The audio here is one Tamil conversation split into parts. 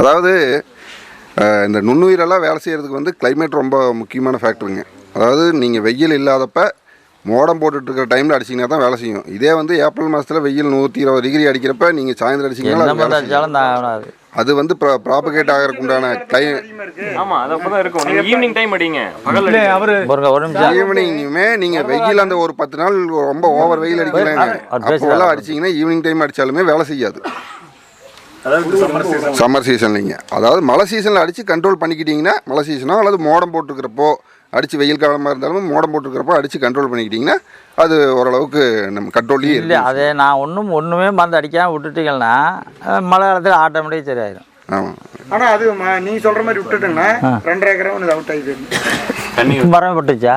அதாவது இந்த நுண்ணுயிரெல்லாம் வேலை செய்கிறதுக்கு வந்து climate ரொம்ப முக்கியமான ஃபேக்டருங்க அதாவது நீங்கள் வெயில் இல்லாதப்ப மோடம் போட்டுட்டு இருக்கிற டைமில் அடிச்சிங்கன்னா தான் வேலை செய்யும். இதே வந்து ஏப்ரல் மாதத்தில் வெயில் நூற்றி இருபது டிகிரி அடிக்கிறப்ப நீங்கள் சாயந்தரம் அடிச்சிங்கன்னா அது. அடிச்சாலும் வந்து ப்ராபகேட் ஆகிறதுக்கு உண்டான கிளை ஆமா அது அப்பதான் இருக்கும். நீங்க ஈவினிங் டைம் அடிங்க. பகல் அவரு பாருங்க ஒரு நிமிஷம். ஈவினிங்குமே நீங்கள் வெயில் அந்த ஒரு பத்து நாள் ரொம்ப ஓவர் வெயில் பேசுறாரு. அப்போல்லாம் அடிச்சிங்கன்னா ஈவினிங் டைம் அடித்தாலுமே வேலை செய்யாது. அதாவது சம்மர் சீசன் சம்மர் சீசன்லிங்க அதாவது மழை சீசனில் அடித்து கண்ட்ரோல் பண்ணிக்கிட்டிங்கன்னா மழை சீசனோ அல்லது மோடம் போட்டிருக்கிறப்போ அடித்து வெயில் காலமாக இருந்தாலும் மோடம் போட்டிருக்கிறப்போ அடித்து கண்ட்ரோல் பண்ணிக்கிட்டிங்கன்னா அது ஓரளவுக்கு நம்ம கண்ட்ரோல்லையே இல்லை அதே நான் ஒன்றும் ஒன்றுமே மருந்து அடிக்காமல் விட்டுட்டீங்கன்னா மழை காலத்தில் ஆட்டோமேட்டிக் சரியாயிடும் ஆமாம் ஆனா அது ம- நீ சொல்ற மாதிரி விட்டுட்டோம்னா ரெண்டரை ஏக்கரா ஒன்று அவுட் ஆகி போயிடும். மரம் பட்டுச்சா?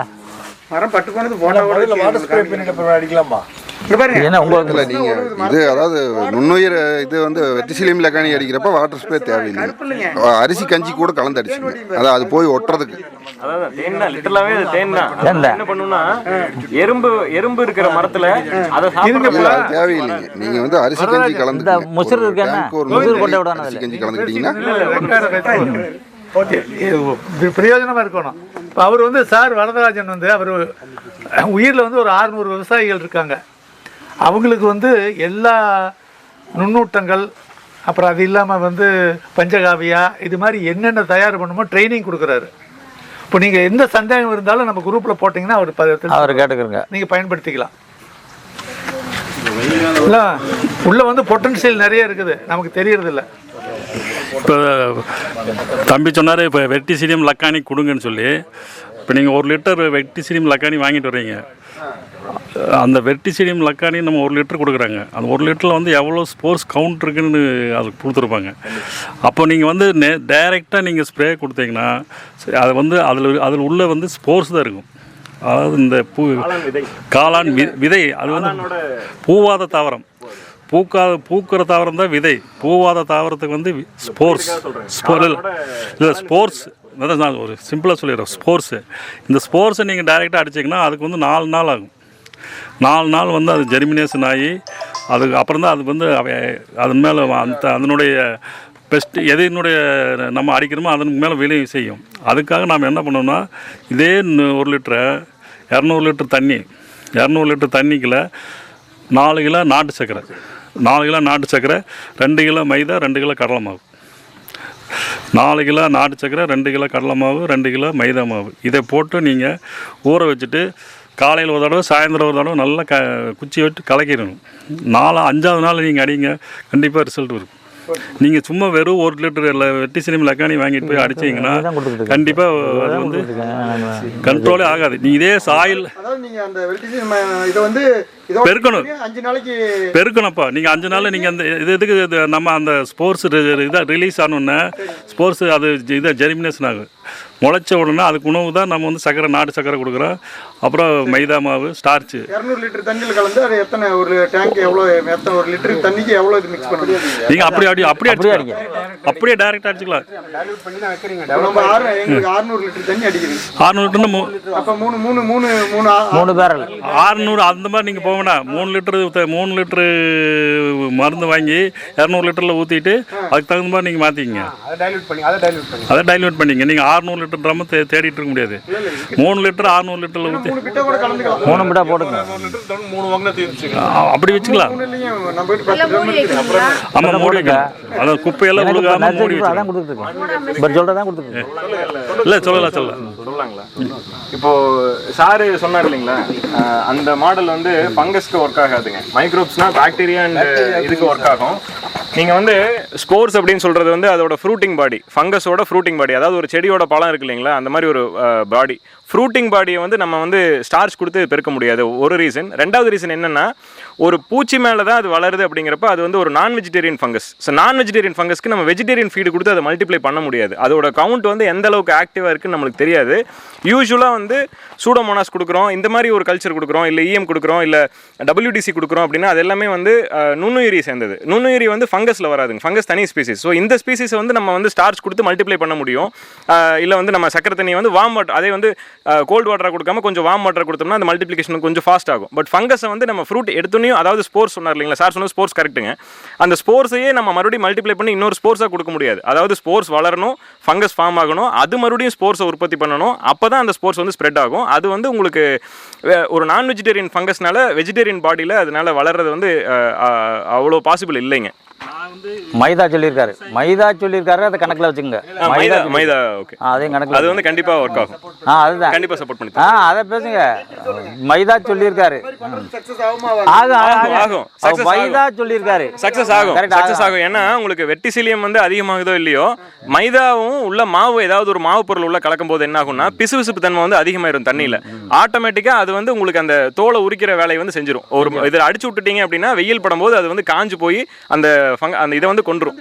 மரம் பட்டு போனது போட்டோ வாட்டர் ஸ்ப்ரே பண்ணிட்டு அப்புறம் அடிக்கலாமா? உங்களுக்கு நீங்கள் இது அதாவது நுண்ணுயிர் இது வந்து வெட்டிசிலியம் லக்கானி அடிக்கிறப்ப வாட்டர் ஸ்ப்ரே தேவையில்லை. அரிசி கஞ்சி கூட கலந்து அடிச்சுங்க அதான் அது போய் ஒட்டுறதுக்கு. லிட்டரலாவே அது தேன். என்ன எறும்பு எறும்பு இருக்கிற மரத்துல அதை தேவையில்லைங்க. நீங்கள் வந்து அரிசி கஞ்சி கலந்து முசிறு இருக்கு என்ன? முசிறு கொட்டை விடணும் அரிசி. கஞ்சி கலந்துக்கிட்டிங்கன்னா ஓகே. இது பிரயோஜனமா இருக்கணும். இப்போ அவர் வந்து சார் வரதராஜன் வந்து அவர் உயிரில் வந்து ஒரு 600 விவசாயிகள் இருக்காங்க. அவங்களுக்கு வந்து எல்லா நுண்ணூட்டங்கள் அப்புறம் அது இல்லாமல் வந்து பஞ்சகாவியா இது மாதிரி என்னென்ன தயார் பண்ணுமோ ட்ரைனிங் கொடுக்குறாரு. இப்போ நீங்கள் எந்த சந்தேகம் இருந்தாலும் நம்ம குரூப்பில் போட்டிங்கன்னா அவர் அவர் கேட்டுக்கிறங்க. நீங்கள் பயன்படுத்திக்கலாம். இல்லை உள்ள வந்து பொட்டன்ஷியல் நிறைய இருக்குது. நமக்கு தெரியறதில்ல. இப்போ தம்பி சொன்னார் இப்போ வெட்டிசிரியம் லக்கானி கொடுங்கன்னு சொல்லி. இப்போ நீங்கள் ஒரு லிட்டர் வெட்டிசிரியம் லக்கானி வாங்கிட்டு வர்றீங்க அந்த வெட்டிசிரியம் லக்கானி நம்ம ஒரு லிட்டர் கொடுக்குறாங்க. அந்த ஒரு லிட்டரில் வந்து எவ்வளோ ஸ்போர்ட்ஸ் கவுண்ட் இருக்குன்னு அதுக்கு கொடுத்துருப்பாங்க. அப்போ நீங்கள் வந்து நே டைரெக்டாக நீங்கள் ஸ்ப்ரே கொடுத்தீங்கன்னா அது வந்து அதில் அதில் உள்ள வந்து ஸ்போர்ட்ஸ் தான் இருக்கும். அதாவது இந்த பூ காளான் வி- விதை அது வந்து பூவாத தாவரம். பூக்காத பூக்கிற தாவரம் தான் விதை. பூவாத தாவரத்துக்கு வந்து ஸ்போர்ட்ஸ். ஸ்போர் இல்லை ஸ்போர்ட்ஸ். நான் ஒரு சிம்பிளாக சொல்லிடுறேன். ஸ்போர்ட்ஸு. இந்த ஸ்போர்ட்ஸை நீங்கள் டைரெக்டாக அடிச்சிங்கன்னா அதுக்கு வந்து நாலு நாள் ஆகும். நாலு நாள் வந்து அது ஜெர்மினேஷன் ஆகி அதுக்கு அப்புறம் தான் அது வந்து அவை அதன் மேலே அந்த அதனுடைய பெஸ்ட் எதனுடைய நம்ம அடிக்கிறோமோ அதன் மேலே விளைவு செய்யும். அதுக்காக நாம் என்ன பண்ணோம்னா இதே ஒரு லிட்டரை இரநூறு லிட்டர் தண்ணி இரநூறு லிட்டர் தண்ணிக்குள்ள நாலு கிலோ நாட்டு சர்க்கரை நாலு கிலோ நாட்டு சர்க்கரை ரெண்டு கிலோ மைதா ரெண்டு கிலோ கடலை மாவு. நாலு கிலோ நாட்டு சர்க்கரை ரெண்டு கிலோ கடலை மாவு ரெண்டு கிலோ மைதா மாவு. இதை போட்டு நீங்கள் ஊற வச்சுட்டு காலையில் ஒரு தடவை சாயந்தரம் ஒரு தடவை நல்லா க குச்சி விட்டு கலக்கிடணும். நாலு அஞ்சாவது நாள் நீங்கள் அடிங்க கண்டிப்பாக ரிசல்ட் இருக்கும் நீங்கள் சும்மா வெறும் ஒரு லிட்டர் வெட்டி சினிமா லக்கானி வாங்கிட்டு போய் அடிச்சீங்கன்னா கண்டிப்பாக அது வந்து கண்ட்ரோலே ஆகாது. நீ இதே சாயில் அதாவது நீங்க அந்த வெல்டிசி இதை வந்து இதோ பெருக்கணும். அஞ்சு நாளைக்கு பெருக்கணும்ப்பா. நீங்கள் அஞ்சு நாள் நீங்கள் அந்த இது இதுக்கு இது நம்ம அந்த ஸ்போர்ட்ஸ் இதாக ரிலீஸ் ஆனோடனே ஸ்போர்ட்ஸ் அது இதை ஜெர்மினேஷன் ஆகும் முளைச்ச உடனே அதுக்கு உணவு தான் நம்ம வந்து சக்கரை நாட்டு சக்கரை கொடுக்குறோம். அப்புறம் மைதா மாவு ஸ்டார்ச்சு இரநூறு லிட்டர் தண்ணியில் கலந்து அது எத்தனை ஒரு டேங்க் எவ்வளோ எத்தனை ஒரு லிட்டர் தண்ணிக்கு எவ்வளோ இது மிக்ஸ் பண்ணணும்? நீங்கள் அப்படி அடி அப்படியே அப்படியே அடிச்சுக்கலாம். அப்படியே டைரெக்டாக அடிச்சுக்கலாம். நம்ம ஆறு எங்களுக்கு அறுநூறு லிட்டர் தண்ணி அடிக்கிறீங்க ஆறுநூறு லிட்டர்னு மூ அப்போ மூணு மூணு மூணு மூணு மூணு பேரல் ஆறுநூறு அந்த மாதிரி நீங்கள் போக வேண்டாம் மூணு லிட்டரு மூணு லிட்டரு மருந்து வாங்கி இரநூறு லிட்டரில் ஊற்றிட்டு அதுக்கு தகுந்த மாதிரி நீங்கள் மாற்றிக்கிங்க அதை டைல்யூட் பண்ணி அதை டைல்யூட் பண்ணி. அதை டைல்யூட் பண்ணிங்க நீங்கள் ஆறுநூறு லிட்டர் ட்ரம்ம தே தேடிட்டு இருக்க முடியாது. மூணு லிட்டர் ஆறுநூறு லிட்டரில் ஊற்றி மூணு பிட்டை போடுங்க அப்படி வச்சுக்கலாம். ஆமாம் மூடி வைக்கணும் அதான் குப்பையெல்லாம் நர்சரி மூடி அதான் சொல்கிறதான் கொடுத்துருக்கேன் இல்லை சொல்லலாம் சொல்லலாம் சொல்லலாங்களா? இப்போ சாரு சொன்னார் இல்லைங்களா? அந்த மாடல் வந்து ஃபங்கஸ்க்கு ஒர்க் ஆகாதுங்க. மைக்ரோப்ஸ்னா பாக்டீரியா இதுக்கு ஒர்க் ஆகும். நீங்க வந்து ஸ்போர்ஸ் அப்படின்னு சொல்றது வந்து அதோட ஃப்ரூட்டிங் பாடி ஃபங்கஸோட ஃப்ரூட்டிங் பாடி அதாவது ஒரு செடியோட பழம் இருக்கு இல்லைங்களா? அந்த மாதிரி ஒரு பாடி ஃப்ரூட்டிங் பாடியை வந்து நம்ம வந்து ஸ்டார்ச் கொடுத்து பெருக்க முடியாது. ஒரு ரீசன். ரெண்டாவது ரீசன் என்னென்னா ஒரு பூச்சி மேலே தான் அது வளருது அப்படிங்கிறப்ப அது வந்து ஒரு நான் வெஜிடேரியன் ஃபங்கஸ் ஸோ நான் வெஜிடேரியன் ஃபங்கஸ்க்கு நம்ம வெஜிடேரியன் ஃபீடு கொடுத்து அதை மல்டிப்ளை பண்ண முடியாது. அதோட கவுண்ட் வந்து எந்த அளவுக்கு ஆக்டிவாக இருக்குன்னு நம்மளுக்கு தெரியாது. யூஸ்வலாக வந்து சூடோமோனாஸ் கொடுக்குறோம். இந்த மாதிரி ஒரு கல்ச்சர் கொடுக்குறோம். இல்லை இஎம் கொடுக்குறோம். இல்லை டபிள்யூடிசி கொடுக்குறோம் அப்படின்னா அது எல்லாமே வந்து நுண்ணுயிரி சேர்ந்தது. நுண்ணுயிரி வந்து ஃபங்கஸில் வராதுங்க. ஃபங்கஸ் தனி ஸ்பீசிஸ் ஸோ இந்த ஸ்பீசிஸை வந்து நம்ம வந்து ஸ்டார்ச் கொடுத்து மல்டிப்ளை பண்ண முடியும். இல்லை வந்து நம்ம சக்கரை தண்ணியை வந்து வார்ம் வாட்டர் அதே வந்து கோல்டு வாட்டரை கொடுக்காம கொஞ்சம் வார்ம் வாட்டர் கொடுத்தோம்னா அந்த மல்டிப்ளிகேஷன் கொஞ்சம் ஃபாஸ்ட் ஆகும். பட் ஃபங்கஸை வந்து நம்ம ஃப்ரூட் எடுத்துனையும் அதாவது ஸ்போர்ட்ஸ் சொன்னார் இல்லைங்களா சார் சொன்னது ஸ்போர்ட்ஸ் கரெக்ட்டுங்க அந்த ஸ்போர்ஸையே நம்ம மறுபடியும் மல்டிப்ளை பண்ணி இன்னொரு ஸ்போர்ட்ஸாக கொடுக்க முடியாது. அதாவது ஸ்போர்ட்ஸ் வளரணும் ஃபங்கஸ் ஃபார்ம் ஆகணும் அது மறுபடியும் ஸ்போர்ட்ஸை உற்பத்தி பண்ணணும் அப்போ தான் அந்த ஸ்போர்ட்ஸ் வந்து ஸ்ப்ரெட் ஆகும். அது வந்து உங்களுக்கு ஒரு நான் வெஜிடேரியன் ஃபங்கஸ்னால வெஜிடேரியன் பாடியில் அதனால் வளர்றது வந்து அவ்வளோ பாசிபிள் இல்லைங்க. மைதா சொல்லியிருக்காரு. மைதா சொல்லியிருக்காரு அதை கணக்கில் வச்சுக்கோங்க. மைதா மைதா ஓகே அதையும் கணக்கில் அது வந்து கண்டிப்பாக ஒர்க் ஆகும். ஆ அதுதான். கண்டிப்பாக சப்போர்ட் பண்ணி ஆ அதை பேசுங்க. மைதா சொல்லியிருக்காரு. ஆகுமா ஆகும் ஆகும், மைதா சொல்லியிருக்காரு. சக்ஸஸ் ஆகும். சக்ஸஸ் ஆகும். ஏன்னா உங்களுக்கு வெட்டிசிலியம் வந்து அதிகமாகுதோ இல்லையோ மைதாவும் உள்ள மாவு ஏதாவது ஒரு மாவு பொருள் உள்ள கலக்கும் போது என்ன ஆகும்னா பிசுபிசுப்பு தன்மை வந்து அதிகமாயிரும் தண்ணியில். ஆட்டோமேட்டிக்காக அது வந்து உங்களுக்கு அந்த தோலை உரிக்கிற வேலையை வந்து செஞ்சிரும். ஒரு இதில் அடிச்சு விட்டுட்டீங்க அப்படின்னா வெயில் படும்போது அது வந்து காஞ்சு போய் அந்த அந்த இதை வந்து கொண்டுரும்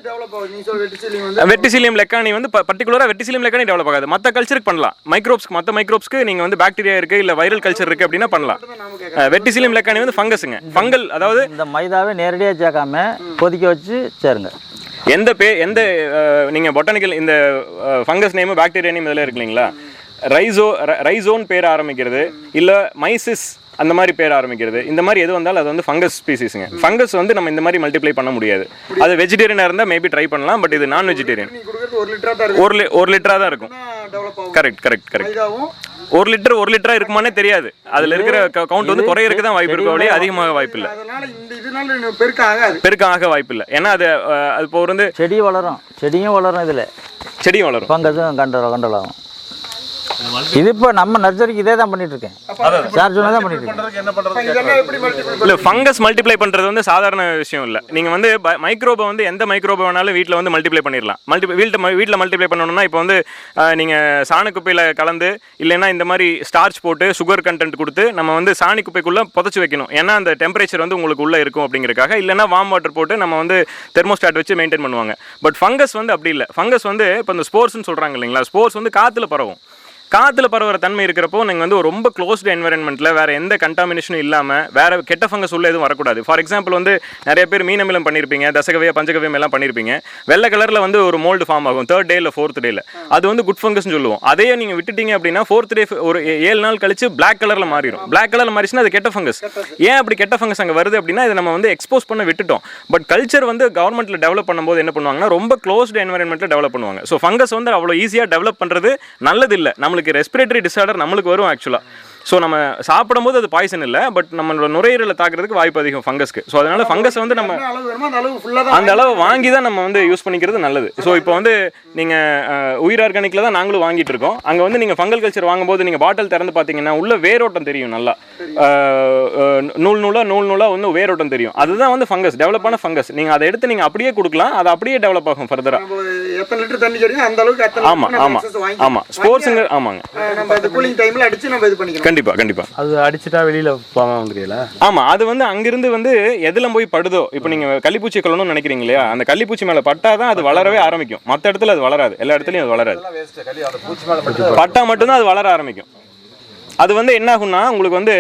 வெட்டிசிலியம் வந்து வெட்டிசிலியம் லெக்கானி வந்து பர்டிகுலராக வெட்டிசிலியம் லெக்கானி டெவலப் ஆகாது. மற்ற கல்ச்சருக்கு பண்ணலாம். மைக்ரோப்ஸ்க்கு மற்ற மைக்ரோப்ஸ்க்கு நீங்கள் வந்து பாக்டீரியா இருக்கு இல்லை வைரல் கல்ச்சர் இருக்கு அப்படின்னா பண்ணலாம். வெட்டிசிலியம் லெக்கானி வந்து ஃபங்கஸுங்க ஃபங்கல் அதாவது இந்த மைதாவை நேரடியாக சேர்க்காம கொதிக்க வச்சு சேருங்க. எந்த பே எந்த அஹ், நீங்க பொட்டானிக்கல் இந்த ஃபங்கஸ் நேம் பாக்டீரியா நேம் இதில் இருக்கு இல்லைங்களா ரைசோ ரைசோன் பேர் ஆரம்பிக்கிறது இல்ல மைசிஸ் அந்த மாதிரி பேர் ஆரம்பிக்கிறது. இந்த மாதிரி எது வந்தாலும் அது வந்து ஃபங்கஸ் ஸ்பீசிஸுங்க ஃபங்கஸ் வந்து நம்ம இந்த மாதிரி மல்டிப்ளை பண்ண முடியாது. அது வெஜிடேரியனாக இருந்தால் மேபி ட்ரை பண்ணலாம் பட் இது நான் வெஜிடேரியன் கொடுக்கறது ஒரு லிட்டரா தான் இருக்கு. ஒரு லி ஒரு லிட்டராக தான் இருக்கும். கரெக்ட் கரெக்ட் கரெக்ட் ஒரு லிட்டர் ஒரு லிட்டரா இருக்குமானே தெரியாது. அதுல இருக்கிற கவுண்ட் வந்து குறையறதுக்கு தான் வாய்ப்பு இருக்கும் ஒழிய அதிகமாக வாய்ப்பு இல்லை. அதனால இந்த இதனால இன்னும் பெருக்கம் ஆக வாய்ப்பு இல்லை. ஏன்னா அது அது இப்போ வந்து செடி வளரும். செடியும் வளரும் இதில். செடியும் வளரும். கண்ட்ரோல் ஆகும். இது இப்போ நம்ம நர்சரிக்கு இதே தான் பண்ணிட்டு இருக்கேன் சார் சொன்னதான் பண்ணிட்டு இருக்கேன் இல்ல ஃபங்கஸ் மல்டிப்ளை பண்றது வந்து சாதாரண விஷயம் இல்ல. நீங்க வந்து மைக்ரோபை வந்து எந்த மைக்ரோபை வேணாலும் வீட்ல வந்து மல்டிப்ளை பண்ணிடலாம் மல்டி வீட்டில் வீட்டில் மல்டிப்ளை பண்ணணும்னா இப்போ வந்து அஹ், நீங்க சாணி குப்பையில கலந்து இல்லைன்னா இந்த மாதிரி ஸ்டார்ச் போட்டு சுகர் கண்டென்ட் கொடுத்து நம்ம வந்து சாணி குப்பைக்குள்ள புதைச்சு வைக்கணும். ஏன்னா அந்த டெம்பரேச்சர் வந்து உங்களுக்கு உள்ள இருக்கும் அப்படிங்கறக்காக இல்லைன்னா வார்ம் வாட்டர் போட்டு நம்ம வந்து தெர்மோஸ்டாட் வச்சு மெயின்டைன் பண்ணுவாங்க. பட் ஃபங்கஸ் வந்து அப்படி இல்லை. ஃபங்கஸ் வந்து இப்போ இந்த ஸ்போர்ட்ஸ்னு சொல்றாங்க இல்லைங்களா? ஸ்போர்ட்ஸ் வந்து காத்துல பரவும். காத்துல பரவுற தன்மை இருக்கிறப்போ நீங்கள் வந்து ரொம்ப க்ளோஸ்டு என்வரன்மெண்ட்டில் வேற எந்த கண்டாமினேஷனும் இல்லாமல் வேற கெட்ட ஃபங்கஸ் உள்ள எதுவும் வரக்கூடாது. ஃபார் எக்ஸாம்பிள் வந்து நிறைய பேர் மீனமிலம் பண்ணியிருப்பீங்க தசகவியா பஞ்சகவியம் எல்லாம் பண்ணியிருப்பீங்க வெள்ளை கலரில் வந்து ஒரு மோல்டு ஃபார்ம் ஆகும் தேர்ட் டே இல்லை ஃபோர்த் டேல அது வந்து குட் ஃபங்கஸ்னு சொல்லுவோம். அதையே நீங்கள் விட்டுட்டீங்க அப்படின்னா ஃபோர்த் டே ஒரு ஏழு நாள் கழிச்சு Black கலரில் மாறிடும் Black கலரில் மாறிச்சுன்னா அது கெட்ட ஃபங்கஸ் ஏன் அப்படி கெட்ட ஃபங்கஸ் அங்கே வருது அப்படின்னா இதை நம்ம வந்து எக்ஸ்போஸ் பண்ண விட்டுட்டோம். பட் கல்ச்சர் வந்து கவர்மெண்ட்ல டெவலப் பண்ணும்போது என்ன பண்ணுவாங்கன்னா ரொம்ப க்ளோஸ்டு என்வரன்மெண்ட்டில் டெவலப் பண்ணுவாங்க. ஸோ ஃபங்கஸ் வந்து அவ்வளோ ஈஸியாக டெவலப் பண்ணுறது நல்லது இல்லை நம்மளுக்கு ரெஸ்பிரேட்டரி டிசார்டர் நம்மளுக்கு வரும் ஆக்சுவலாக ஸோ நம்ம சாப்பிடும்போது அது பாய்சன் இல்லை பட் நம்மளோட நுரையீரலை தாக்குறதுக்கு வாய்ப்பு அதிகம் ஃபங்கஸ்க்கு ஸோ அதனால ஃபங்கஸ் வந்து நம்ம அந்த அளவு வாங்கி தான் நம்ம வந்து யூஸ் பண்ணிக்கிறது நல்லது. ஸோ இப்போ வந்து நீங்கள் உயிர் ஆர்கானிக்கில் தான் நாங்களும் வாங்கிட்டு இருக்கோம். அங்கே வந்து நீங்கள் ஃபங்கல் கல்ச்சர் வாங்கும்போது நீங்கள் பாட்டில் திறந்து பார்த்தீங்கன்னா உள்ள வேரோட்டம் தெரியும் நல்லா. நூல் நூலாக நூல் நூலாக வந்து வேரோட்டம் தெரியும். அதுதான் வந்து ஃபங்கஸ் டெவலப்பான ஃபங்கஸ் நீங்கள் அதை எடுத்து நீங்கள் அப்படியே கொடுக்கலாம் அது அப்படியே டெவலப் ஆகும் ஃபர்தராக எத்தனை லிட்டர் தண்ணி கிடைக்கும் அந்த அளவுக்கு ஆமாம் ஆமாம். ஆமாம் ஸ்போர்ட்ஸுங்க ஆமாங்க. நம்ம கூலிங் டைம்ல அடிச்சு நம்ம இது பண்ணிக்கலாம் கண்டிப்பாக கண்டிப்பாக அது அடிச்சுட்டா வெளியில போகாம வந்துருக்கீங்களா ஆமா அது வந்து அங்கிருந்து வந்து எதுல போய் படுதோ இப்போ நீங்க கள்ளிப்பூச்சி கொள்ளணும்னு நினைக்கிறீங்க இல்லையா அந்த கள்ளிப்பூச்சி மேல பட்டாதான் அது வளரவே ஆரம்பிக்கும். மற்ற இடத்துல அது வளராது. எல்லா இடத்துலயும் அது வளராது. பட்டா மட்டும்தான் அது வளர ஆரம்பிக்கும். அது வந்து என்ன ஆகும்னா உங்களுக்கு வந்து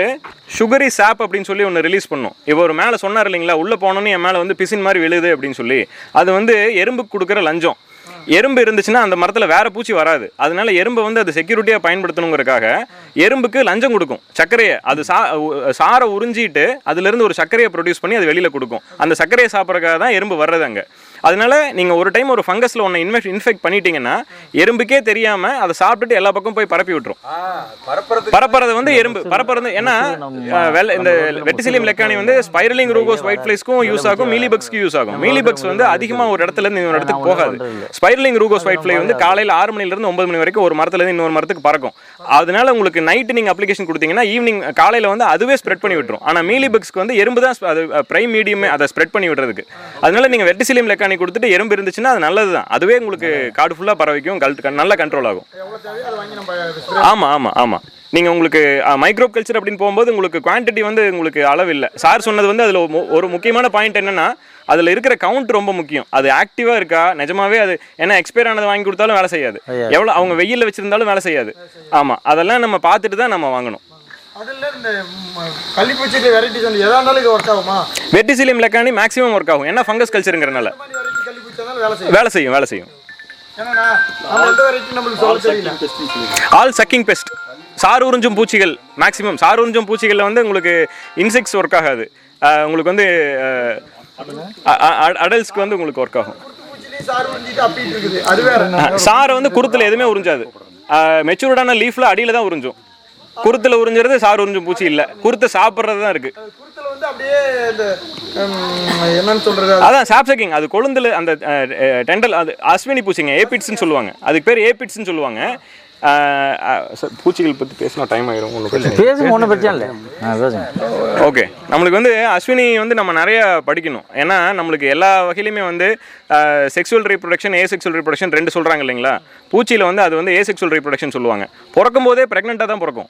சுகரி சாப் அப்படின்னு சொல்லி ஒன்று ரிலீஸ் பண்ணும். இப்போ ஒரு மேலே சொன்னார் இல்லைங்களா உள்ளே போனோன்னு என் மேலே வந்து பிசின் மாதிரி விழுது அப்படின்னு சொல்லி. அது வந்து எறும்புக்கு கொடுக்குற லஞ்சம். எறும்பு இருந்துச்சுன்னா அந்த மரத்தில் வேற பூச்சி வராது. அதனால எறும்பை வந்து அது செக்யூரிட்டியாக பயன்படுத்தணுங்கிறக்காக எறும்புக்கு லஞ்சம் கொடுக்கும். சர்க்கரையை அது சா உ- சாரை உறிஞ்சிட்டு அதுலேருந்து ஒரு சர்க்கரையை ப்ரொடியூஸ் பண்ணி அது வெளியில் கொடுக்கும். அந்த சர்க்கரையை சாப்பிட்றதுக்காக தான் எறும்பு வர்றது அங்கே. அதனால நீங்கள் ஒரு டைம் ஒரு ஃபங்கஸில் ஒன்று இன்ஃபெக்ட் இன்ஃபெக்ட் பண்ணிட்டீங்கன்னா எறும்புக்கே தெரியாமல் அதை சாப்பிட்டுட்டு எல்லா பக்கம் போய் பரப்பி விட்டுரும். பரப்புறது வந்து எறும்பு. பரப்புறது ஏன்னா வெள்ளை இந்த வெட்டிசிலியம் லெக்கானி வந்து ஸ்பைரலிங் ரூகோஸ் ஒயிட் ஃபிளைஸ்க்கும் யூஸ் ஆகும் மீலிபக்ஸ்க்கு யூஸ் ஆகும். மீலிபக்ஸ் வந்து அதிகமாக ஒரு இடத்துல இருந்து இன்னொரு இடத்துக்கு போகாது. ஸ்பைரலிங் ரூகோஸ் ஒயிட் ஃபிளை வந்து காலையில் ஆறு மணில இருந்து ஒன்பது மணி வரைக்கும் ஒரு மரத்துல இருந்து இன்னொரு மரத்துக்கு பறக்கும். அதனால உங்களுக்கு நைட்டு நீங்க அப்ளிகேஷன் கொடுத்தீங்கன்னா ஈவினிங் காலையில வந்து அதுவே ஸ்ப்ரெட் பண்ணி விட்டுரும். ஆனா மீலிபக்ஸ்க்கு வந்து எறும்பு தான் அது பிரைம் மீடியம் அதை ஸ்ப்ரெட் பண்ணி விடுறதுக்கு. அதனால நீங்க வெட்டிசிலியம் லெக்கானி கொடுத்துட்டு எறும்பு இருந்துச்சுன்னா அது நல்லது தான் அதுவே உங்களுக்கு காடு ஃபுல்லா பரவிக்கும் கல் நல்ல கண்ட்ரோல் ஆகும். ஆமா ஆமா ஆமா. நீங்க உங்களுக்கு மைக்ரோப் கல்ச்சர் அப்படின்னு போகும்போது உங்களுக்கு குவாண்டிட்டி வந்து உங்களுக்கு அளவு இல்லை சார் சொன்னது வந்து அதுல ஒரு முக்கியமான பாயிண்ட் என்னன்னா அதுல இருக்கிற கவுண்ட் ரொம்ப முக்கியம். அது ஆக்டிவா இருக்கா? நிஜமாவே அது ஏன்னா எக்ஸ்பயர் ஆனதை வாங்கி கொடுத்தாலும் வேலை செய்யாது. எவ்வளவு அவங்க வெயில்ல வச்சிருந்தாலும் வேலை செய்யாது. ஆமா அதெல்லாம் நம்ம பார்த்துட்டு தான் நம்ம வாங்கணும். வெட்டிசிலியம் லெக்கானி மேக்ஸிமம் ஒர்க் ஆகும்? ஏன்னா ஃபங்கஸ் கல்ச்சருங்கிறனால வேலை செய்யும். வேலை செய்யும் ஆல் சக்கிங் பெஸ்ட் சார் உறிஞ்சும் பூச்சிகள் மேக்ஸிமம் சார் உறிஞ்சும் பூச்சிகளில் வந்து உங்களுக்கு இன்செக்ட்ஸ் ஒர்க் ஆகாது. உங்களுக்கு வந்து அடல்ட்ஸ்க்கு வந்து உங்களுக்கு ஒர்க் ஆகும். சாறு உறிஞ்சிட்டு அப்பிட்டு இருக்குது. அது வேற. சாரை வந்து குருத்தில் எதுவுமே உறிஞ்சாது. மெச்சூர்டான லீஃப்ல அடியில தான் உறிஞ்சும். குருத்தில் உறிஞ்சுறது சாறு உறிஞ்சும் பூச்சி இல்லை. குருத்தை சாப்பிட்றது தான் இருக்கு. குருத்துல வந்து அப்படியே இந்த ம், என்னன்னு சொல்றது? அது அதான் சாப்சக்கிங் அது கொழுந்துல அந்த டெண்டல் அது அஸ்வினி பூச்சிங்க ஏபிட்ஸ்னு சொல்லுவாங்க. அதுக்கு பேர் ஏபிட்ஸ்னு சொல்லுவாங்க. அஹ், அஹ், ச- பூச்சிகள் பற்றி பேசினா டைம் ஆயிரும் ஒன்றும். பேசுங்க ஒன்றும் பிரச்சனை இல்லை. ஓகே நம்மளுக்கு வந்து அஸ்வினி வந்து நம்ம நிறைய படிக்கணும். ஏன்னா நம்மளுக்கு எல்லா வகையிலுமே வந்து sexual reproduction asexual reproduction ரெண்டு சொல்கிறாங்க இல்லைங்களா? பூச்சியில் வந்து அது வந்து ஏ செக்ஸுவல் ரீப்ரொடக்ஷன் சொல்லுவாங்க. பிறக்கும் போதே ப்ரெக்னெண்ட்டாக தான் பிறக்கும்.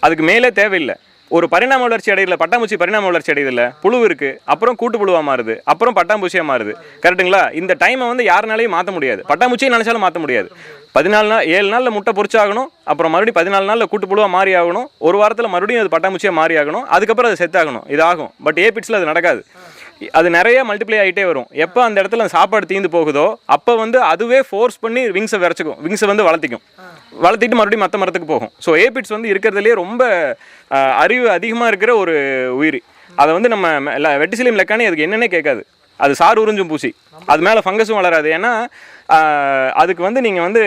அதுக்கு மேலே தேவையில்லை. ஒரு பரிணாம வளர்ச்சி அடையில பட்டாம்பூச்சி பரிணாம வளர்ச்சி அடையுதுல புழு இருக்கு அப்புறம் கூட்டு புழுவா மாறுது அப்புறம் பட்டாம்பூச்சியா மாறுது. கரெக்ட்டுங்களா? இந்த டைமை வந்து யாருனாலையும் மாற்ற முடியாது. பட்டாம்பூச்சியை நினைச்சாலும் மாற்ற முடியாது. பதினாலு நாள் ஏழு நாளில் முட்டை பொறிச்சாகணும் அப்புறம் மறுபடியும் பதினாலு நாளில் கூட்டு புழுவா மாறி ஆகணும் ஒரு வாரத்தில் மறுபடியும் அது பட்டாம்பூச்சியாக மாறி ஆகணும் அதுக்கப்புறம் அது செத்தாகணும் இது ஆகும். பட் ஏபிட்ஸில் அது நடக்காது. அது நிறைய மல்டிப்ளை ஆகிட்டே வரும். எப்போ அந்த இடத்துல அந்த சாப்பாடு தீந்து போகுதோ அப்போ வந்து அதுவே ஃபோர்ஸ் பண்ணி விங்ஸை விரைச்சிக்கும். விங்ஸை வந்து வளர்த்திக்கும். வளர்த்திட்டு மறுபடியும் மற்ற மரத்துக்கு போகும். ஸோ ஏபிட்ஸ் வந்து இருக்கிறதுலே ரொம்ப அறிவு அதிகமாக இருக்கிற ஒரு உயிரி. அதை வந்து நம்ம வெட்டிசிலியம் லெக்கானே அதுக்கு என்னென்ன கேட்காது. அது சார் உறிஞ்சும் பூசி. அது மேலே ஃபங்கஸும் வளராது. ஏன்னா அதுக்கு வந்து நீங்கள் வந்து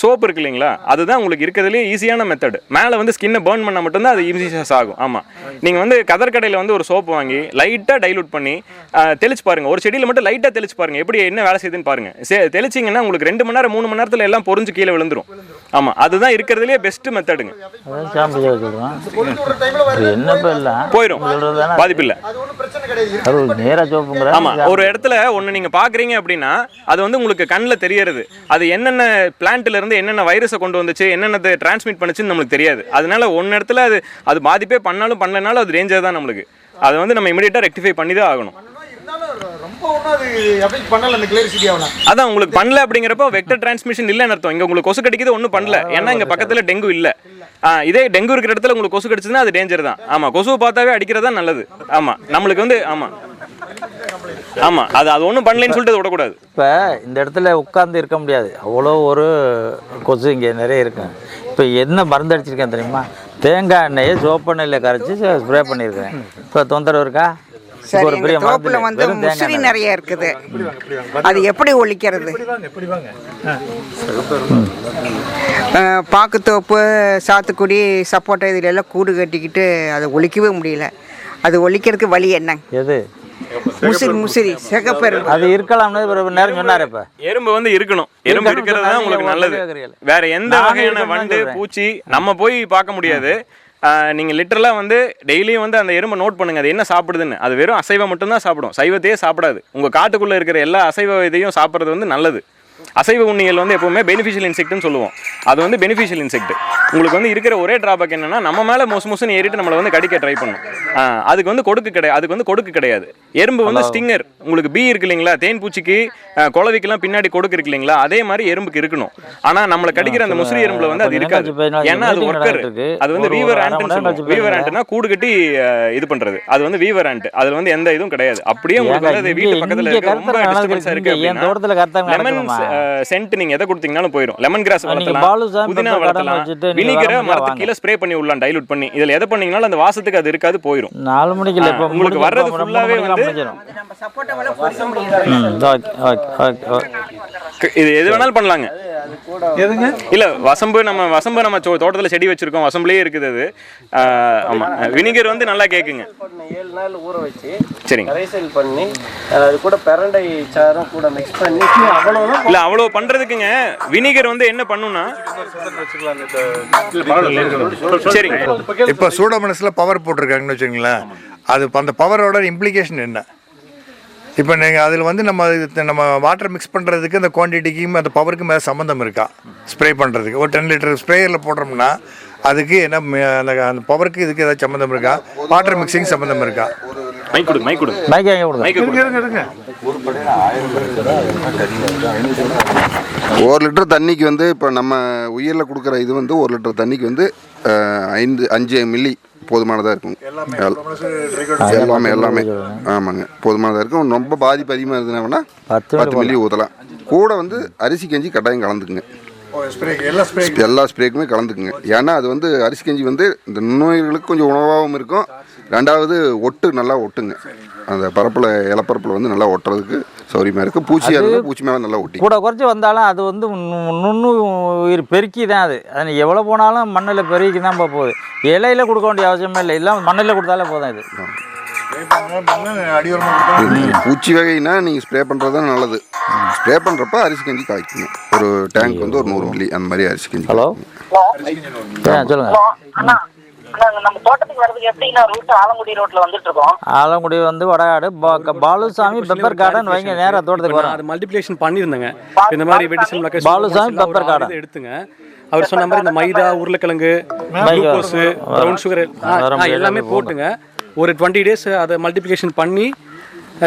சோப் இருக்கு இல்லைங்களா? அதுதான் உங்களுக்கு இருக்கிறதுலே ஈஸியான மெத்தட் மேலே வந்து ஸ்கின்னை பேர்ன் பண்ணால் மட்டும்தான் அது ஈஸியாக ஆகும். ஆமாம் நீங்கள் வந்து கதர் கடையில் வந்து ஒரு சோப் வாங்கி லைட்டாக டைலூட் பண்ணி தெளிச்சு பாருங்க. ஒரு செடியில் மட்டும் லைட்டாக தெளிச்சு பாருங்க. எப்படி என்ன வேலை செய்யுதுன்னு பாருங்க. சே தெளிச்சிங்கன்னா உங்களுக்கு ரெண்டு மணி நேரம் மூணு மணி நேரத்தில் எல்லாம் பொறிஞ்சு கீழே விழுந்துரும். ஆமாம் அதுதான் இருக்கிறதுலே பெஸ்ட் மெத்தடுங்க போயிடும் பாதிப்பு இல்லை. ஒரு இடத்துல ஒண்ணு நீங்க பாக்குறீங்க அப்படின்னா அது வந்து உங்களுக்கு கண்ணில் தெரியறது. அது என்னென்ன பிளான்ட்ல இருந்து என்னென்ன வைரஸை கொண்டு வந்துச்சு என்னென்ன டிரான்ஸ்மிட் பண்ணுச்சுன்னு நம்மளுக்கு தெரியாது. அதனால ஒன்னு இடத்துல அது அது பாதிப்பே பண்ணாலும் பண்ணலனாலும் அது டேஞ்சர் தான் நம்மளுக்கு. அதை வந்து நம்ம இமீடியட்டா ரெக்டிஃபை பண்ணி தான் ஆகணும். அதான் உங்களுக்கு பண்ணல அப்படிங்கிறப்போ வெக்டர் டிரான்ஸ்மிஷன் இல்லைன்னு அர்த்தம். இங்க உங்களுக்கு கொசு கடிக்குது ஒன்றும் பண்ணல. ஏன்னா இங்க பக்கத்துல டெங்கு இல்ல. இதே டெங்கு இருக்கிற இடத்துல உங்களுக்கு கொசு கடிச்சதுன்னா அது டேஞ்சர் தான். ஆமாம் கொசுவை பார்த்தாவே அடிக்கிறதா நல்லது. ஆமாம் நம்மளுக்கு வந்து ஆமாம் ஆமாம் அது அது ஒன்றும் பண்ணலைன்னு சொல்லிட்டு விடக்கூடாது. இப்போ இந்த இடத்துல உட்கார்ந்து இருக்க முடியாது. அவ்வளோ ஒரு கொசு இங்கே நிறைய இருக்கு. இப்போ என்ன மருந்து அடிச்சிருக்கேன் தெரியுமா? தேங்காய் எண்ணெயை சோப்பெண்ணெயில் கரைச்சி ஸ்ப்ரே பண்ணியிருக்கேன். இப்போ தொந்தரவு இருக்கா? சரி எங்க தோப்புல வந்து முசிறி. நிறைய இருக்குது. அது எப்படி ஒழிக்கிறது? இப்படி வாங்க இப்படி வாங்க. ஆ. அஹ், பாக்குத்தோப்பு சாத்துக்குடி சப்போட்டா இதுல எல்லாம் கூடு கட்டிக்கிட்டு அதை ஒழிக்கவே முடியல. அது ஒழிக்கிறதுக்கு வழி என்ன? எது? முசிறி முசிறி சிகப்பெரு. அது இருக்கலாம்னு ஒரு நேரம் சொன்னார் இப்போ. எறும்பு வந்து இருக்கணும். எறும்பு இருக்கிறது தான் உங்களுக்கு நல்லது. வேற எந்த வகையான வண்டு. பூச்சி நம்ம போய் பார்க்க முடியாது. நீங்கள் லிட்டரலாக வந்து டெய்லியும் வந்து அந்த எறும்பை நோட் பண்ணுங்கள் அது என்ன சாப்பிடுதுன்னு. அது வெறும் அசைவம் மட்டும்தான் சாப்பிடும். சைவத்தையே சாப்பிடாது. உங்கள் காட்டுக்குள்ளே இருக்கிற எல்லா அசைவ இதையும் சாப்பிட்றது வந்து நல்லது. அசைவ உண்ணிகள் வந்து எப்பவுமே பெனிஃபிஷியல் இன்செக்ட்னு சொல்லுவோம். அது வந்து பெனிஃபிஷியல் இன்செக்ட் உங்களுக்கு வந்து இருக்கிற ஒரே டிராபேக் என்னன்னா நம்ம மேல மொசு மொசுன்னு ஏறிட்டு நம்மளை வந்து கடிக்க ட்ரை பண்ணும். அதுக்கு வந்து கொடுக்கு கிடையாது அதுக்கு வந்து கொடுக்கு கிடையாது. எறும்பு வந்து ஸ்டிங்கர் உங்களுக்கு பீ இருக்கு இல்லைங்களா தேன் பூச்சிக்கு ஆஹ் குளவிக்கெல்லாம் பின்னாடி கொடுக்கு இருக்கு இல்லைங்களா அதே மாதிரி எறும்புக்கு இருக்கணும். ஆனா நம்மளை கடிக்கிற அந்த முசிறி எறும்புல வந்து அது இருக்காது. ஏன்னா அது ஒர்க்கர். அது வந்து வீவர் ஆண்ட்னு வீவர். ஆண்ட்னா கூடு கட்டி இது பண்றது. அது வந்து வீவர் ஆண்ட் அதுல வந்து எந்த இதுவும் கிடையாது. அப்படியே உங்களுக்கு வந்து வீட்டு பக்கத்துல இருக்க ரொம்ப கருத்தரை டிஸ்டர்பன்ஸா இருக்கு நடக்குது. என் தோட்டத்துல அப்படின்னா? சென்ட் நீங்க எதை கொடுத்தீங்கனாலும் போயிடும் லெமன் கிராஸ் வளர்த்தலாம் புதினா வளர்த்தலாம். வினிகரை மரத்துக்கு. கீழே ஸ்ப்ரே பண்ணி விடலாம் டைலூட் பண்ணி. இதுல எதை பண்ணீங்கனாலும் அந்த வாசத்துக்கு அது இருக்காது போயிடும் நாலு மணிக்கு இல்லை உங்களுக்கு வர்றது full-ஆவே வந்து- இது எது வேணாலும் பண்ணலாங்க. எதுங்க? இல்ல வசம்பு நம்ம வசம்பு நம்ம தோட்டத்துல செடி வச்சிருக்கோம் வசம்புலயே இருக்குது அது. ஆமா. வினிகர் வந்து நல்லா கேக்குங்க. ஏழு நாள் ஊற வச்சு சரிங்க. பண்ணி அது கூட பிரண்டை சாரும் கூட மிக்ஸ் பண்ணி இல்ல அவ்வளோ பண்ணுறதுக்குங்க வினிகர் வந்து என்ன பண்ணும்னா சரிங்க. இப்போ சூடோமனஸில் பவர் போட்டிருக்காங்கன்னு வச்சுங்களேன் அது அந்த பவரோட இம்ப்ளிகேஷன் என்ன? இப்போ நீங்கள் அதில் வந்து நம்ம நம்ம வாட்டர் மிக்ஸ் பண்ணுறதுக்கு அந்த குவான்டிட்டிக்கும் அந்த பவருக்கும் மேலே சம்மந்தம் இருக்கா? ஸ்ப்ரே பண்ணுறதுக்கு ஒரு டென் லிட்டர் ஸ்ப்ரேயரில் போடுறோம்னா அதுக்கு என்ன அந்த அந்த பவருக்கு இதுக்கு ஏதாவது சம்மந்தம் இருக்கா? வாட்டர் மிக்சிங் சம்மந்தம் இருக்கா? மைக் கொடுங்க மைக் கொடுங்க. மைக் எங்கே கொடுங்க? மைக் இருங்க கொடுங்க. இருங்க இருங்க ஒரு லிட்டர் தண்ணிக்கு வந்து இப்போ நம்ம உயிரில் கொடுக்குற இது வந்து ஒரு லிட்டர் தண்ணிக்கு வந்து ஐந்து அஞ்சு மில்லி போதுமானதாக இருக்கும். எல்- எல்லாமே எல்லாமே. ஆமாங்க போதுமானதாக இருக்கும். ரொம்ப பாதிப்பு அதிகமாக இருந்ததுன்னா பத்து மில்லி ஊற்றலாம் கூட வந்து அரிசி கஞ்சி கட்டாயம் கலந்துக்குங்க. ஸ்ப்ரே எல்லா ஸ்ப்ரே எல்லா ஸ்ப்ரேக்குமே கலந்துக்குங்க. ஏன்னா அது வந்து அரிசி கஞ்சி வந்து இந்த நுண்ணுயிர்களுக்கு கொஞ்சம் உணவாகவும் இருக்கும். ரெண்டாவது ஒட்டு நல்லா ஒட்டுங்க. அந்த பரப்பில் இலப்பரப்பில் வந்து நல்லா ஒட்டுறதுக்கு சௌரியமாக இருக்குது பூச்சியாக இருந்தால் பூச்சி மேலே நல்லா ஒட்டி. கூட குறைச்சி வந்தாலும் அது வந்து நு- நுண்ணு உயிர் பெருக்கி தான் அது. அது எவ்வளோ போனாலும் மண்ணில் பெருக்கி தான் போக போகுது. இலையில கொடுக்க வேண்டிய அவசியமே இல்லை. எல்லாம் மண்ணில் கொடுத்தாலே போதும் இது. பூச்சி வகைனா நீங்கள் ஸ்ப்ரே பண்ணுறது தான் நல்லது. ஸ்ப்ரே பண்ணுறப்ப அரிசி கஞ்சி காய்க்குங்க. ஒரு டேங்க் வந்து ஒரு நூறு மில்லி அந்த மாதிரி அரிசி கஞ்சி ஹலோ சொல்லுங்கள் நம்ம தோட்டத்துக்கு வர்றதுக்கு எப்படின்னா ரூட் ஆலங்குடி ரோட்ல வந்துட்டு இருக்கோம். ஆலங்குடி வந்து வடகாடு பா- பாலுசாமி பெப்பர் கார்டன் வைங்க நேராக தோட்டத்துக்கு வரோம். அது மல்டிப்ளிகேஷன் பண்ணியிருந்தேங்க. இந்த மாதிரி மக்கள் பாலுசாமி pepper garden. எடுத்துங்க. அவர் சொன்ன மாதிரி இந்த மைதா உருளைக்கிழங்கு குளுக்கோஸ் ப்ரௌன் சுகர் எல்லாமே. போட்டுங்க. ஒரு டுவெண்ட்டி டேஸ் அதை மல்டிப்ளிகேஷன் பண்ணி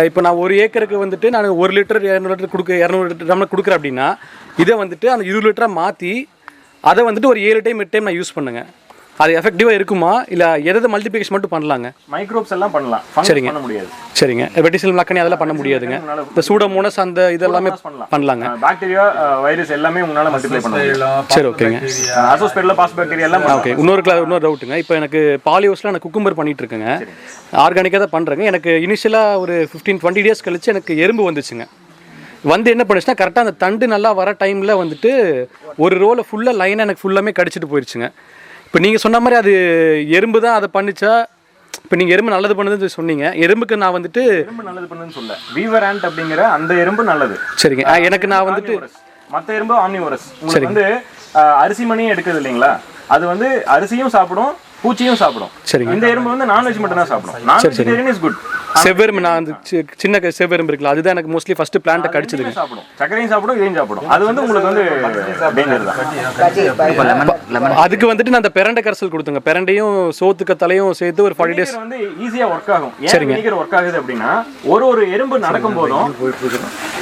இப்போ நான் ஒரு ஏக்கருக்கு வந்துட்டு நான் ஒரு லிட்டர் இரநூறு லிட்டர் கொடுக்க இரநூறு லிட்டர் டம்ளர் கொடுக்குறேன் அப்படின்னா இதை வந்துட்டு அந்த இருபது லிட்டராக மாற்றி அதை வந்துட்டு ஒரு ஏழு டைம் எட்டு டைம் நான் யூஸ் பண்ணுங்க. அது எஃபெக்டிவாக இருக்குமா? இல்லை எதாவது மல்டிப்ளிகேஷன் மட்டும் பண்ணலாங்க? மைக்ரோப்ஸ் எல்லாம் பண்ணலாம். சரிங்க. பண்ண முடியாது. சரிங்க. வெட்டிசல் மக்கனி அதெல்லாம் பண்ண முடியாதுங்க. இந்த சூடோமோனஸ் அந்த இதெல்லாமே பண்ணலாங்க. பாக்டீரியா வைரஸ் எல்லாமே உங்களால மல்டிப்ளை பண்ண முடியும். சரி ஓகேங்க அசோஸ்பெரில் பாஸ் பாக்டீரியா எல்லாம் ஓகே இன்னொரு கிளா இன்னொரு டவுட்டுங்க இப்போ எனக்கு பாலியோஸில் நான் குக்கும்பர் பண்ணிட்டு இருக்கேங்க. ஆர்கானிக்காக தான் பண்ணுறேங்க எனக்கு இனிஷியலாக ஒரு ஃபிஃப்டீன் டுவெண்ட்டி டேஸ் கழிச்சு எனக்கு எறும்பு வந்துச்சுங்க. வந்து என்ன பண்ணுச்சுன்னா கரெக்டாக அந்த தண்டு நல்லா வர டைமில் வந்துட்டு ஒரு ரோலை ஃபுல்லாக லைனாக எனக்கு ஃபுல்லாமே கடிச்சிட்டு போயிடுச்சுங்க இப்போ நீங்கள் சொன்ன மாதிரி அது எறும்பு தான் அதை பண்ணிச்சா இப்போ நீங்கள் எறும்பு நல்லது பண்ணுதுன்னு சொன்னீங்க. எறும்புக்கு நான் வந்துட்டு எறும்பு நல்லது பண்ணுன்னு சொல்ல வீவர் ஆண்ட் அப்படிங்கிற அந்த எறும்பு நல்லது. சரிங்க. எனக்கு நான் வந்துட்டு மற்ற எறும்பு ஆம்னிவரஸ் உங்களுக்கு வந்து அரிசி மணியும் எடுக்குது இல்லைங்களா? அது வந்து அரிசியும் சாப்பிடும் பூச்சியும் சாப்பிடும். சரிங்க. இந்த எறும்பு வந்து நான்வெஜ் மட்டும் தான் சாப்பிடும் நான் வெஜிடேரியன் இஸ் குட் செவ்வெரும்பு நான் அந்த சி- சின்ன செவ்வெரும்பு இருக்குல்ல அதுதான் எனக்கு மோஸ்ட்லி ஃபஸ்ட்டு பிளான்ட்டை கடிச்சதுங்க சாப்பிடும். சர்க்கரையும் சாப்பிடும் இதையும் சாப்பிடும். அது வந்து உங்களுக்கு வந்து அதுக்கு வந்துட்டு நான் அந்த பெரண்டை கரைசல் கொடுத்தேங்க. பெரண்டையும் சோத்துக்க தலையும் சேர்த்து ஒரு ஃபார்ட்டி டேஸ் வந்து ஈஸியா ஒர்க் ஆகும். சரிங்க. ஒர்க் ஆகுது அப்படின்னா ஒரு ஒரு எறும்பு நடக்கும் போதும்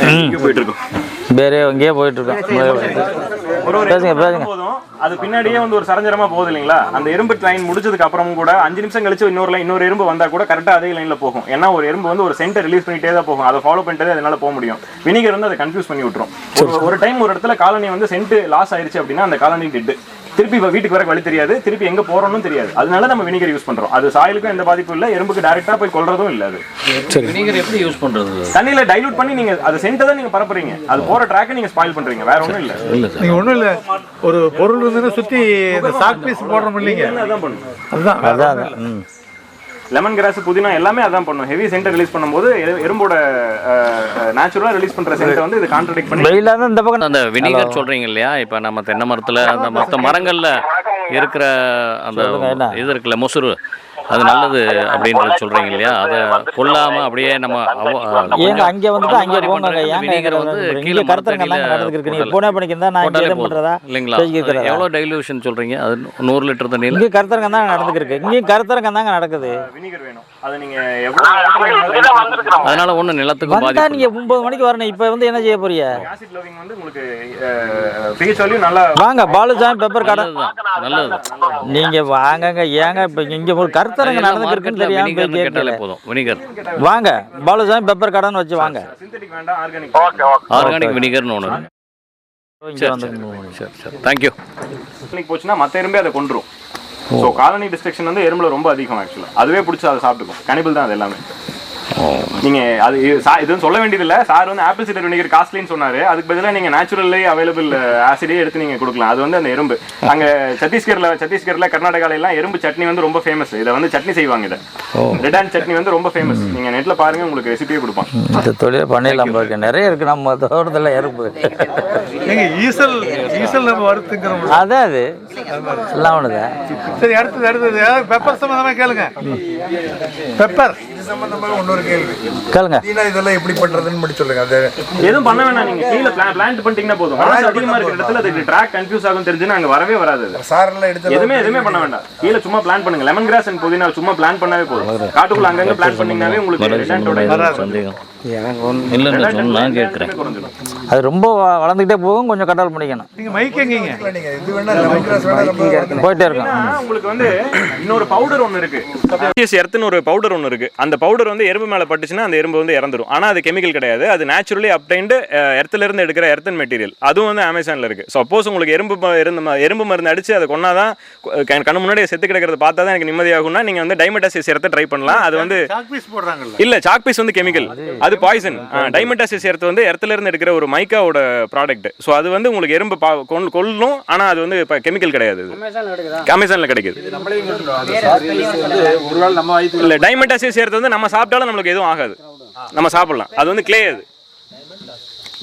இங்க போயிட்டு இருக்கும். வேற எங்கேயோ போயிட்டு இருக்கோம். ஒரு ஒரு பேசுங்க, பேசுங்க. அது பின்னாடியே வந்து ஒரு சரஞ்சரமா போகுது இல்லைங்களா? அந்த எறும்பு லைன் முடிச்சதுக்கு அப்புறமும் கூட அஞ்சு நிமிஷம் கழிச்சு இன்னொரு லைன் இன்னொரு எறும்பு வந்தா கூட கரெக்டா அதே லைன்ல போகும். ஏன்னா ஒரு எறும்பு வந்து ஒரு சென்டர் ரிலீஸ் பண்ணிட்டே தான் போகும். அதை ஃபாலோ பண்ணிட்டே அதனால போக முடியும். வினிகர் வந்து அதை கன்ஃபியூஸ் பண்ணி விட்டுரும். ஒரு- டைம் ஒரு இடத்துல காலனி வந்து சென்ட் லாஸ் ஆயிருச்சு அப்படின்னா அந்த காலனி டெட் திருப்பி வீட்டுக்கு வர வழி தெரியாது. திருப்பி எங்க போறோம்னு தெரியாது. அதனால நம்ம வினிகர் யூஸ் பண்றோம். அது சாயிலுக்கும் எந்த பாதிப்பும் இல்ல. எறும்புக்கு டைரக்டா போய் கொல்றதும் இல்ல அது. வினிகர் எப்படி யூஸ் பண்ணுறது தண்ணியில டைலூட் பண்ணி நீங்க அது சென்ட்டை தான் நீங்க பரப்புறீங்க. அது போற ட்ராக்கை நீங்க ஸ்பாயில் பண்றீங்க. வேற ஒண்ணும் இல்ல. நீங்க ஒண்ணும் இல்ல. ஒரு பொருள் வந்து சுத்தி சாக் பீஸ் போடுறோம் இல்லைங்க? அதுதான். அதான். அதான் ம். லெமன் கிராஸ் புதினா எல்லாமே அதான் பண்ணும். ஹெவி சென்ட் ரிலீஸ் பண்ணும்போது எறும்போட நேச்சுரலா ரிலீஸ் பண்ற சென்ட் வந்து இது கான்ட்ரடிக்ட் பண்ணி தான் இந்த பக்கம் அந்த வினிகர் சொல்றீங்க இல்லையா? இப்போ நம்ம தென்னை மரத்துல அந்த மற்ற மரங்கள்ல இருக்கிற அந்த? இது இருக்குல்ல முசுறு. அது நல்லது அப்படின்றது சொல்றீங்க இல்லையா? அதை கொல்லாம அப்படியே நம்ம ஏங்க அங்கே வந்துட்டு அங்கே பண்றது ஏங்க வந்து கீழே நடந்துருக்கு இருக்கு நீங்கள் பூனே பண்ணிக்கிறதா? நான் இங்கே. பண்ணுறதா இல்லைங்களா? எவ்வளோ டைலூஷன் சொல்றீங்க? அது நூறு லிட்டர் தண்ணியில்? இங்கே கருத்தரங்கம் தாங்க நடந்துருக்கு இங்கேயும் கருத்தரங்கம் தாங்க நடக்குது. வினிகர் வேணும். அது நீங்க எவ்வளவு அதனால ஒன்றும் நிலத்துக்கும் வந்தா பாதிப்பு நீங்க ஒன்பது மணிக்கு வரணும். இப்போ வந்து என்ன செய்ய போறீங்க? ஆசிட் லவிங் வந்து உங்களுக்கு பிஹெச் வேல்யூ நல்லா வாங்க பாலுசாமி பெப்பர் கடை. நல்லது நீங்க வாங்கங்க ஏங்க இப்போ இங்க ஒரு கருத்தரங்க நடந்துருக்குன்னு தெரியாம போய் கேட்டாலே போதும் வினிகர் வாங்க பாலுசாமி பெப்பர் கடைன்னு வச்சு வாங்க. ஆர்கானிக் ஆர்கானிக் வினிகர்னு ஒன்று இங்க சரி சரி. தேங்க்யூ போச்சுன்னா மத்த எறும்பே அதை கொண்டுரும் ஸோ காலனி டிஸ்ட்ரக்ஷன் வந்து எறும்புல ரொம்ப அதிகம் ஆக்சுவலாக அதுவே பிடிச்சி அதை சாப்பிட்டுக்கும். கனிபிள் தான் அது எல்லாமே. நீங்க அது இதுவும் சொல்ல வேண்டியதில்ல. சார் வந்து ஆப்பிள் சீடர் வினிகர் காஸ்ட்லின்னு சொன்னாரு. அதுக்கு பதிலா நீங்க நேச்சுரல்லி அவைலபிள் ஆசிடே எடுத்து நீங்க கொடுக்கலாம். அது வந்து அந்த எறும்பு. அங்க சத்தீஸ்கர்ல சத்தீஸ்கர்ல கர்நாடகால எல்லாம் எறும்பு சட்னி வந்து ரொம்ப ஃபேமஸ் இதை வந்து சட்னி செய்வாங்க இதை. ரெட் அண்ட் சட்னி வந்து ரொம்ப ஃபேமஸ் நீங்க நெட்ல பாருங்க உங்களுக்கு ரெசிபியே கொடுப்பான். இந்த தொழிலை பண்ணிடலாம் பாருங்க. நிறைய இருக்கு. நம்ம தோட்டத்தில் எறும்பு. ஏங்க ஈசல் ஈசல் நம்ம வறுத்துக்கிறோம் அதான் அது எல்லாம் ஒண்ணுதான். சரி அடுத்தது அடுத்தது. பெப்பர் சம்மந்தமா கேளுங்க. பெப்பர் சம்பந்தமாக இன்னொரு கேள்வி. கேளுங்க. புதினா இதெல்லாம் எப்படி பண்றதுன்னு மட்டும் சொல்லுங்க. அது எதுவும் பண்ண வேணாம் நீங்க. கீழே பிளான்ட் பண்ணிட்டீங்கன்னா போதும். மனசு அதிகமா இருக்கிற இடத்துல அதுக்கு ட்ராக் கன்ஃபியூஸ் ஆகும் தெரிஞ்சுன்னா அங்க வரவே வராது அது. சாரெல்லாம் எடுத்து எதுவுமே எதுவுமே பண்ண வேண்டாம். கீழே சும்மா பிளான் பண்ணுங்க. லெமன் கிராஸ் அண்ட் புதினா சும்மா பிளான் பண்ணாவே போதும். காட்டுக்குள்ள அங்கங்க பிளான் பண்ணீங்கன்னாவே உங்களுக்கு சந்தேகம். இல்லை இல்லை சொன்ன நான் கேட்குறேன். அது ரொம்ப வளர்ந்துக்கிட்டே போகும் கொஞ்சம் கண்ட்ரோல் பண்ணிக்கணும். நீங்கள் மைக் எங்கீங்க போயிட்டே இருக்கும். உங்களுக்கு வந்து இன்னொரு பவுடர் ஒன்று இருக்கு. பிஎஸ் எர்த்துன்னு ஒரு பவுடர் ஒன்று இருக்கு. அந்த பவுடர் வந்து எறும்பு மேலே பட்டுச்சுன்னா அந்த எறும்பு வந்து இறந்துரும். ஆனால் அது கெமிக்கல் கிடையாது. அது நேச்சுரலி அப்டைண்டு எர்த்துல இருந்து எடுக்கிற எர்த்தன் மெட்டீரியல் அதுவும் வந்து அமேசானில் இருக்கு. சப்போஸ் உங்களுக்கு எறும்பு இருந்து எறும்பு மருந்து அடிச்சு அதை கொண்டாதான் க- கண்ணு முன்னாடி செத்து கிடக்கிறத பார்த்தா தான் எனக்கு நிம்மதியாகும்னா நீங்கள் வந்து டைமெட்டாசிஸ் எர்த்தை ட்ரை பண்ணலாம். அது வந்து சாக் பீஸ் போடுறாங்கல்ல. இல்ல சாக் பீஸ் வந்து கெமிக்கல் அது பாய்சன் டைமெட்டாசிஸ் எர்த் வந்து எர்த்துல இருந்து எடுக்கிற ஒரு மைக்காவோட ப்ராடக்ட் ஸோ அது வந்து உங்களுக்கு எறும்பு பா- கொல்- கொல்லும் ஆனா அது வந்து இப்போ கெமிக்கல் கிடையாது இது. அமேசான்ல கிடைக்குது இல்ல டைமெட்டாசிஸ் எர்த் வந்து நம்ம சாப்பிட்டாலும் நம்மளுக்கு எதுவும் ஆகாது. நம்ம சாப்பிடலாம். அது வந்து கிளே அது.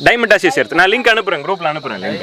டைமெட்டாசிஸ் எர்த் நான் லிங்க் அனுப்புறேன் குரூப்ல அனுப்புறேன் link.